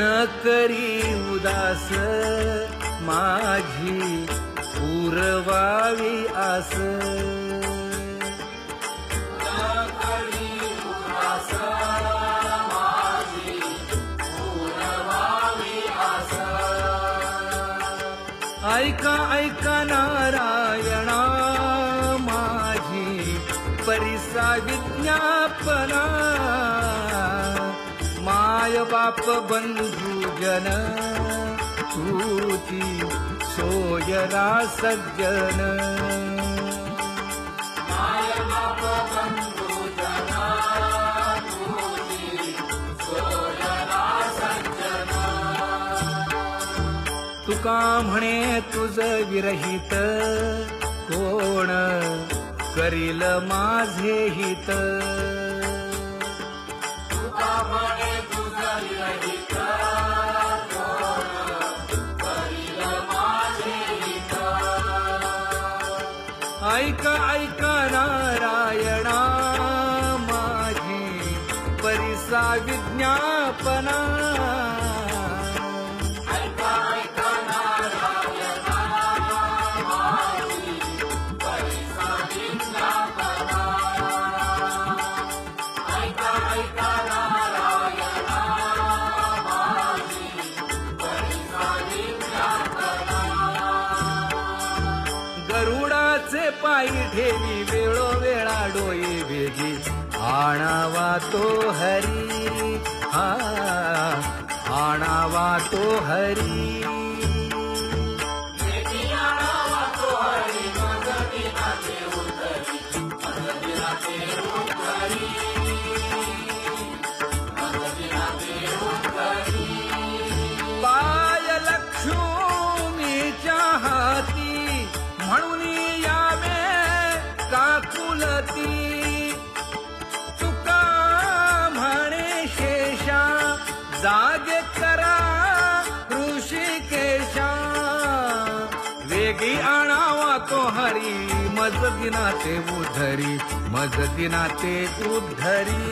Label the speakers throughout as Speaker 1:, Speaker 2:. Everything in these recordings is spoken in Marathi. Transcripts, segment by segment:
Speaker 1: न करी उदास माझी पुरवावी आस. ऐका ऐका नारायणा माझी परिसा विज्ञापना. माय बाप बंधुजन तुची सोयरा सज्जन. तुका म्हणे तुझ विरहित कोण करील माझे हित? ऐका ऐका नारायणा माझी परिसा विज्ञापना. गरुडाचे पायी ठेवी वेळोवेळा डोई वेगी आणावा तो हरी. हा आणावा तो हरी. पाय तुका म्हणे शेषा जाग करा ऋषिकेशा. वेगी आणावा तो हरी मज दिनाते उधरी मज दिनाते उद्धरी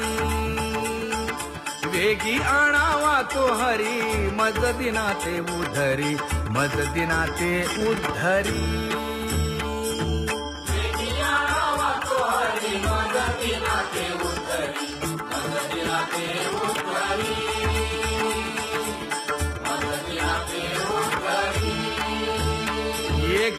Speaker 1: वेगी आणावा तो हरी मज दिनाते उधरी मज दिनाते उद्धरी
Speaker 2: Ave,